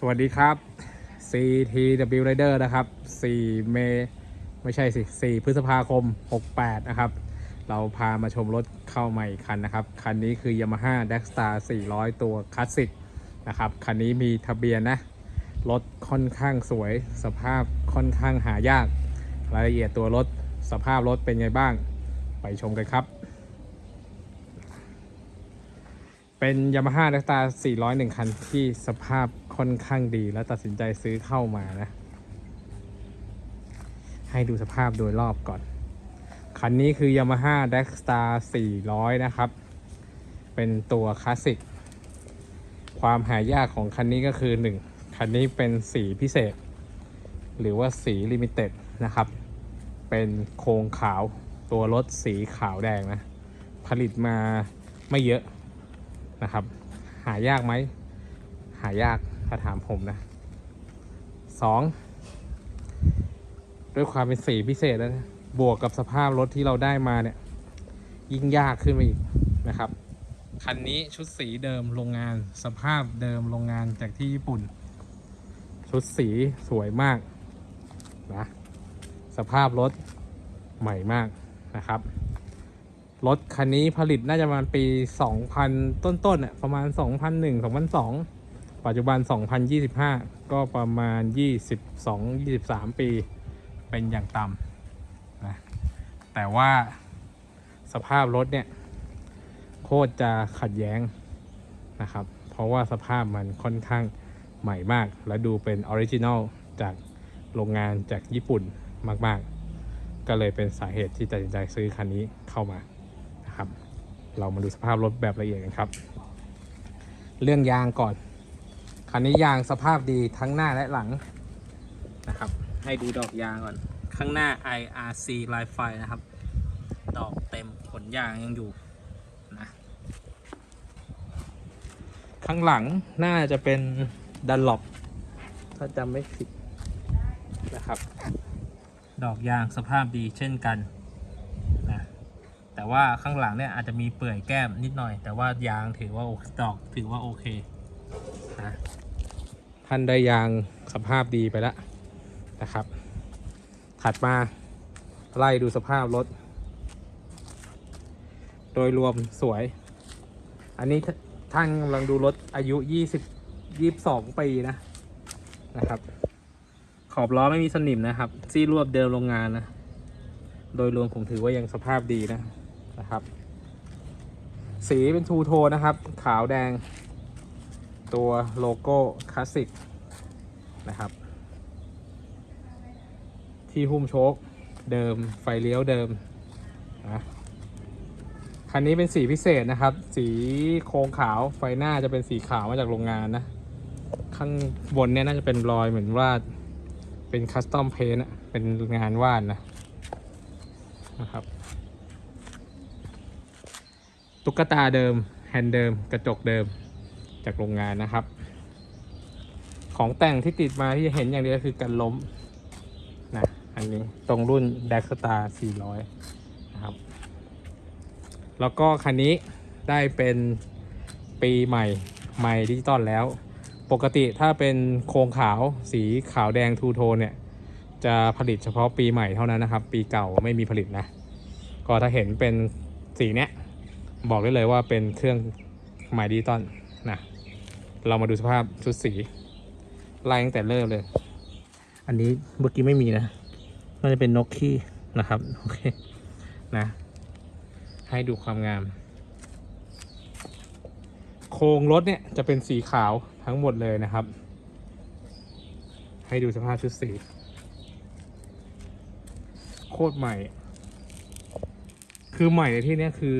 สวัสดีครับ CTW Rider นะครับ 4 เมไม่ใช่สิ 4 พฤษภาคม 68 นะครับ เราพามาชมรถเข้าใหม่คันนะครับ คันนี้คือ Yamaha d a x t a r 400 ตัวคลาสสิกนะครับ คันนี้มีทะเบียนนะ รถค่อนข้างสวย สภาพค่อนข้างหายาก รายละเอียดตัวรถ สภาพรถเป็นไงบ้าง ไปชมกันครับ เป็น Yamaha d a x t a r 401 คันที่สภาพ ค่อนข้างดีแล้วตัดสินใจซื้อเข้ามานะ ให้ดูสภาพโดยรอบก่อน คันนี้คือ Yamaha d a x t a r 400 นะครับ เป็นตัวคลาสสิก ความหายากของคันนี้ก็คือ 1 คันนี้เป็นสีพิเศษ หรือว่าสีลิมิเต็ดนะครับ เป็นโครงขาวตัวรถสีขาวแดงนะ ผลิตมาไม่เยอะนะครับ หายากไหม หายาก ถ้าถามผมนะสองด้วยความเป็นสีพิเศษแล้วนะบวกกับสภาพรถที่เราได้มาเนี่ย ยิ่งยากขึ้นไปอีกนะครับ คันนี้ชุดสีเดิมโรงงานสภาพเดิมโรงงานจากที่ญี่ปุ่น ชุดสีสวยมากนะสภาพรถใหม่มากนะครับ รถคันนี้ผลิตน่าจะประมาณปี 2000 ต้นๆน่ะประมาณ 2001 2002 ปัจจุบัน 2025 ก็ประมาณ 22 23 ปี เป็นอย่างต่ำนะ แต่ว่าสภาพรถเนี่ย โคตรจะขัดแย้งนะครับ เพราะว่าสภาพมันค่อนข้างใหม่มาก และดูเป็นออริจินอลจากโรงงานจากญี่ปุ่นมาก ๆ ก็เลยเป็นสาเหตุที่ตัดสินใจซื้อคันนี้เข้ามานะครับ เรามาดูสภาพรถแบบละเอียดกันครับ เรื่องยางก่อน คันนี้ยางสภาพดีทั้งหน้าและหลังนะครับ ให้ดูดอกยางก่อน ข้างหน้า IRC ลายไฟนะครับ ดอกเต็มขนยางยังอยู่นะข้างหลังน่าจะเป็นดันล็อปถ้าจำไม่ผิดนะครับ ดอกยางสภาพดีเช่นกันนะแต่ว่าข้างหลังเนี่ยอาจจะมีเปื่อยแก้มนิดหน่อย แต่ว่ายางถือว่าโอเคดอกถือว่าโอเคนะ ท่านได้ยางสภาพดีไปแล้วนะครับ ถัดมาไล่ดูสภาพรถ โดยรวมสวย อันนี้ท่านกำลังดูรถอายุ 20 22 ปีนะนะครับ ขอบล้อไม่มีสนิมนะครับ ซี่รวบเดิมโรงงานนะ โดยรวมผมถือว่ายังสภาพดีนะนะครับ สีเป็นทูโทนนะครับ ขาวแดง ตัวโลโก้คลาสสิกนะครับ ที่หุ้มโชคเดิมไฟเลี้ยวเดิมนะคันนี้เป็นสีพิเศษนะครับ สีโครงขาวไฟหน้าจะเป็นสีขาวมาจากโรงงานนะ ข้างบนเนี่ยน่าจะเป็นรอยเหมือนว่าเป็นคัสตอมเพนอะเป็นงานวาดนะนะครับ ตุ๊กตาเดิม แฮนด์เดิม กระจกเดิม จากโรงงานนะครับ ของแต่งที่ติดมาที่เห็นอย่างเดียวคือกันล้มนะอันนี้ตรงรุ่น d a x t a r 400 นะครับ แล้วก็คันนี้ได้เป็นปีใหม่ใหม่ดิจิตอลแล้ว ปกติถ้าเป็นโครงขาวสีขาวแดงทูโทนเนี่ย จะผลิตเฉพาะปีใหม่เท่านั้นนะครับ ปีเก่าไม่มีผลิตนะ ก็ถ้าเห็นเป็นสีเนี้ยบอกได้เลยว่าเป็นเครื่องใหม่ดิจิตอลนะ เรามาดูสภาพชุดสีไล่ตั้งแต่เริ่มเลย อันนี้เมื่อกี้ไม่มีนะน่าจะเป็นนกขี้นะครับโอเคนะ ให้ดูความงาม โครงรถเนี่ยจะเป็นสีขาวทั้งหมดเลยนะครับ ให้ดูสภาพชุดสีโคตรใหม่ คือใหม่ในที่นี้คือ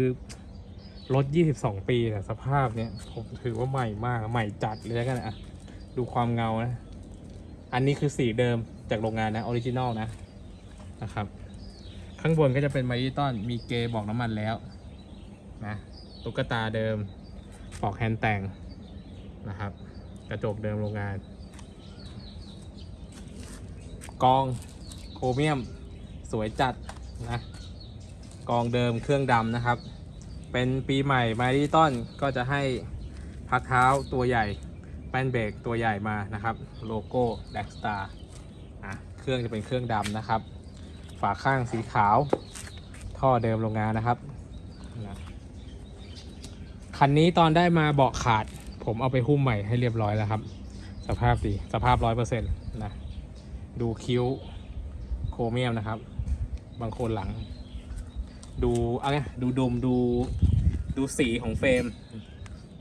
รถ 22 ปีแต่สภาพเนี้ยผมถือว่าใหม่มากใหม่จัดเลยแล้วกันอะดูความเงานะ อันนี้คือสีเดิมจากโรงงานนะออริจินอลนะนะครับ ข้างบนก็จะเป็นไมดิตอนมีเกบอกน้ำมันแล้วนะตุ๊กตาเดิมปอกแฮนด์แต่งนะครับ กระจกเดิมโรงงาน กองโครเมียมสวยจัดนะกองเดิมเครื่องดำนะครับ เป็นปีใหม่มาดิตอนก็จะให้พักเท้าตัวใหญ่ไปป้นเบรกตัวใหญ่มานะครับ โลโก้แบ็กสตาร์อะเครื่องจะเป็นเครื่องดำนะครับ ฝาข้างสีขาว ท่อเดิมโรงงานนะครับคันนี้ตอนได้มาเบาะขาด ผมเอาไปหุ้มใหม่ให้เรียบร้อยแล้วครับ สภาพดีสภาพร้อยเปอร์เซ็นต์นะดูคิ้วโครเมียมนะครับ บางคนหลัง ดูอะไรดูดมดูดูสีของเฟรม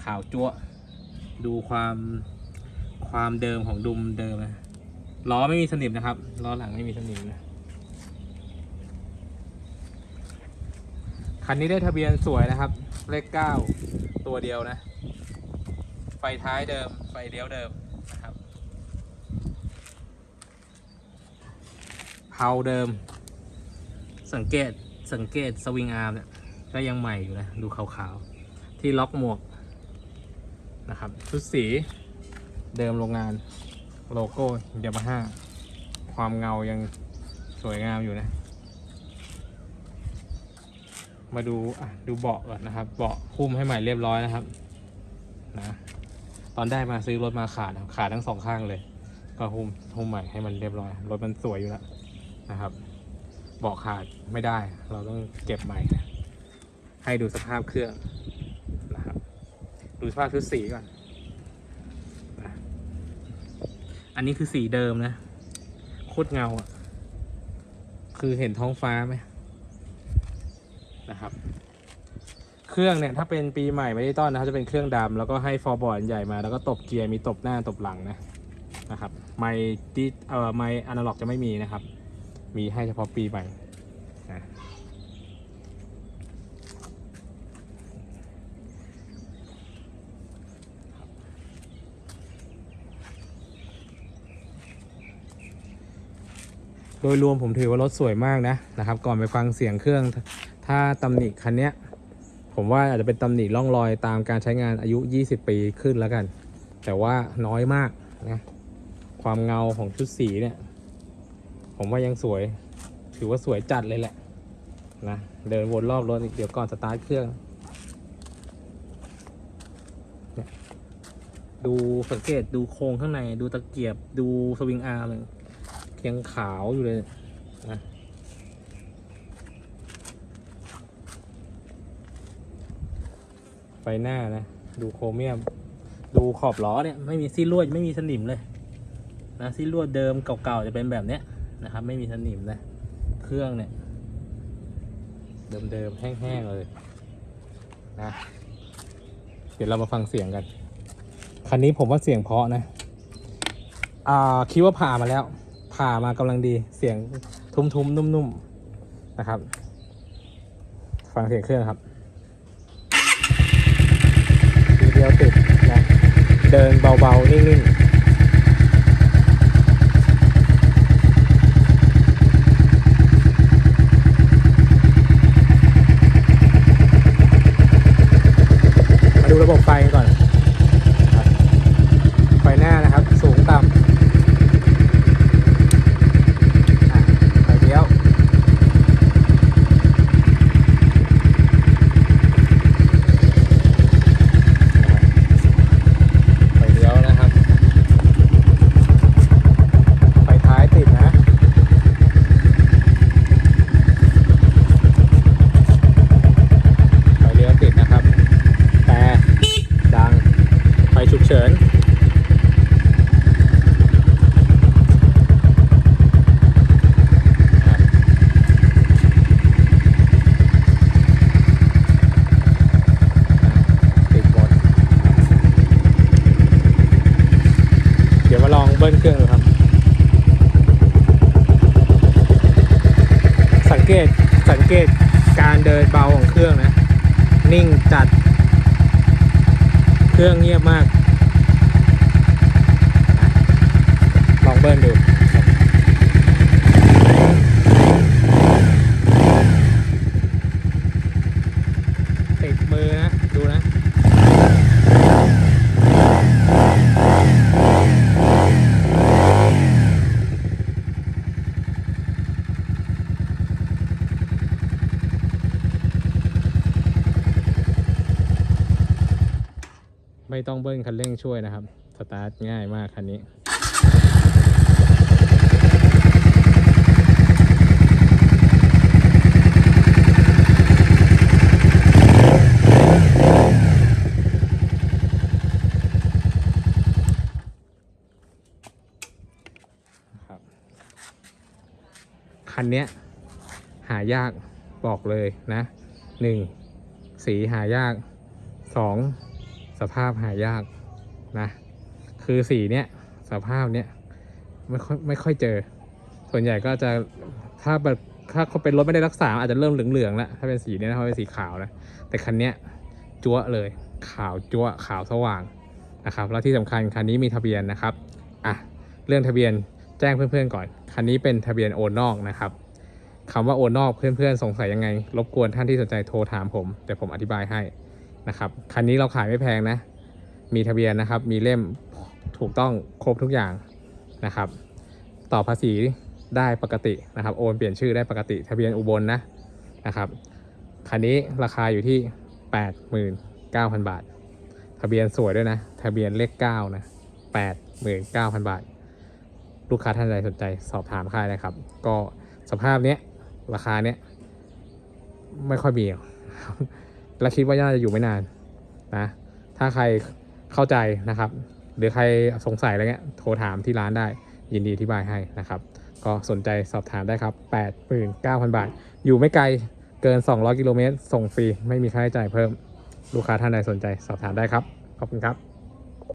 ขาวจั๊วดูความความเดิมของดุมเดิมนะล้อไม่มีสนิมนะครับล้อหลังไม่มีสนิมนะคันนี้ได้ทะเบียนสวยนะครับ เลขเก้าตัวเดียวนะ ไฟท้ายเดิม ไฟเลี้ยวเดิมนะครับเพาเดิม สังเกต สังเกตสวิงอาร์มเนี่ยก็ยังใหม่อยู่นะดูขาวๆ ที่ล็อกหมวกนะครับชุดสีเดิมโรงงานโลโก้ยามาฮ่าความเงายังสวยงามอยู่นะ มาดูอะดูเบาะก่อนนะครับ เบาะหุ้มให้ใหม่เรียบร้อยนะครับนะตอนได้มาซื้อรถมาขาดขาดทั้งสองข้างเลย ก็หุ้มหุ้มใหม่ให้มันเรียบร้อยรถมันสวยอยู่แล้วนะครับ บาะขาดไม่ได้ เราต้องเก็บใหม่นะให้ดูสภาพเครื่องนะครับ ดูสภาพชุดสีก่อนนะอันนี้คือสีเดิมนะโคตรเงาอะ คือเห็นท้องฟ้าไหมนะครับ เครื่องเนี่ยถ้าเป็นปีใหม่ไม่ได้ต้อนนะครับจะเป็นเครื่องดำแล้วก็ให้ฟอร์บอร์ดใหญ่มาแล้วก็ตบเกียร์มีตบหน้าตบหลังนะนะครับ ไม่ดิเอ่อไม่อนาล็อกจะไม่มีนะครับ มีให้เฉพาะปีใหม่นะโดยรวมผมถือว่ารถสวยมากนะนะครับ ก่อนไปฟังเสียงเครื่อง ถ้าตำหนิคันเนี้ย ผมว่าอาจจะเป็นตำหนิร่องรอยตามการใช้งานอายุ 20 ปีขึ้นแล้วกัน แต่ว่าน้อยมากนะความเงาของชุดสีเนี่ย ผมว่ายังสวย ถือว่าสวยจัดเลยแหละ นะ เดินวนรอบรถอีกเดี๋ยวก่อนสตาร์ทเครื่อง ดูสังเกตดูโครงข้างใน ดูตะเกียบ ดูสวิงอาร์มยังขาวอยู่เลยนะไฟหน้านะ ดูโครเมียม ดูขอบล้อเนี่ย ไม่มีซี่ลวดไม่มีสนิมเลย นะซี่ลวดเดิมเก่าๆจะเป็นแบบเนี้ย นะครับ ไม่มีสนิมนะ เครื่องเนี่ย เดิมๆ แห้งๆ เลยนะ เดี๋ยวเรามาฟังเสียงกัน คันนี้ผมว่าเสียงเพาะนะ อ่า คิดว่าผ่ามาแล้ว ผ่ามากำลังดี เสียงทุ้มๆ นุ่มๆ นะครับ ฟังเสียงเครื่องครับทีเดียวติดนะ เดินเบาๆ นิ่งๆ มาดูระบบไฟกันก่อนครับไฟหน้านะครับ สูงต่ำอะไฟเลี้ยว ไฟเลี้ยวนะครับ ไฟท้ายติดนะ ไฟเลี้ยวติดนะครับ แต่ดัง ไฟฉุกเฉิน ติดหมด เดี๋ยวมาลองเบิ้ลเครื่องดูครับ สังเกต สังเกตการเดินเบาของเครื่องนะ นิ่งจัด เครื่องเงียบมากลองเบิ้ลดู ติดมือนะ ดูนะ ไม่ต้องเบิ้ลคันเร่งช่วยนะครับ สตาร์ทง่ายมากคันนี้ครับคันเนี้ยหายากบอกเลยนะหนึ่งสีหายากสอง สภาพหายากนะ คือสีเนี้ยสภาพเนี้ยไม่ค่อยไม่ค่อยเจอ ส่วนใหญ่ก็จะถ้าแบบถ้าเขาเป็นรถไม่ได้รักษาอาจจะเริ่มเหลืองๆแล้วถ้าเป็นสีเนี้ยนะเพราะเป็นสีขาวนะแต่คันเนี้ยจั๊วเลย ขาวจั๊วขาวสว่างนะครับแล้วที่สำคัญคันนี้มีทะเบียนนะครับอะเรื่องทะเบียนแจ้งเพื่อนๆก่อน คันนี้เป็นทะเบียนโอนนอกนะครับคำว่าโอนนอกเพื่อนๆสงสัยยังไง รบกวนท่านที่สนใจโทรถามผมเดี๋ยวผมอธิบายให้ นะครับคันนี้เราขายไม่แพงนะ มีทะเบียนนะครับ มีเล่มถูกต้องครบทุกอย่างนะครับ ต่อภาษีได้ปกตินะครับ โอนเปลี่ยนชื่อได้ปกติทะเบียนอุบลนะนะครับคันนี้ราคาอยู่ที่ 89,000 บาท ทะเบียนสวยด้วยนะ ทะเบียนเลข9นะ89,000 บาท ลูกค้าท่านใดสนใจสอบถามค่ายนะครับ ก็สภาพเนี้ยราคาเนี้ยไม่ค่อยมีหรอก และคิดว่าน่าจะอยู่ไม่นานนะถ้าใครเข้าใจนะครับ หรือใครสงสัยอะไรเงี้ยโทรถามที่ร้านได้ยินดีอธิบายให้นะครับ ก็สนใจสอบถามได้ครับ 89,000 บาท อยู่ไม่ไกลเกิน 200 กิโลเมตรส่งฟรี ไม่มีค่าใช้จ่ายเพิ่ม ลูกค้าท่านใดสนใจสอบถามได้ครับ ขอบคุณครับ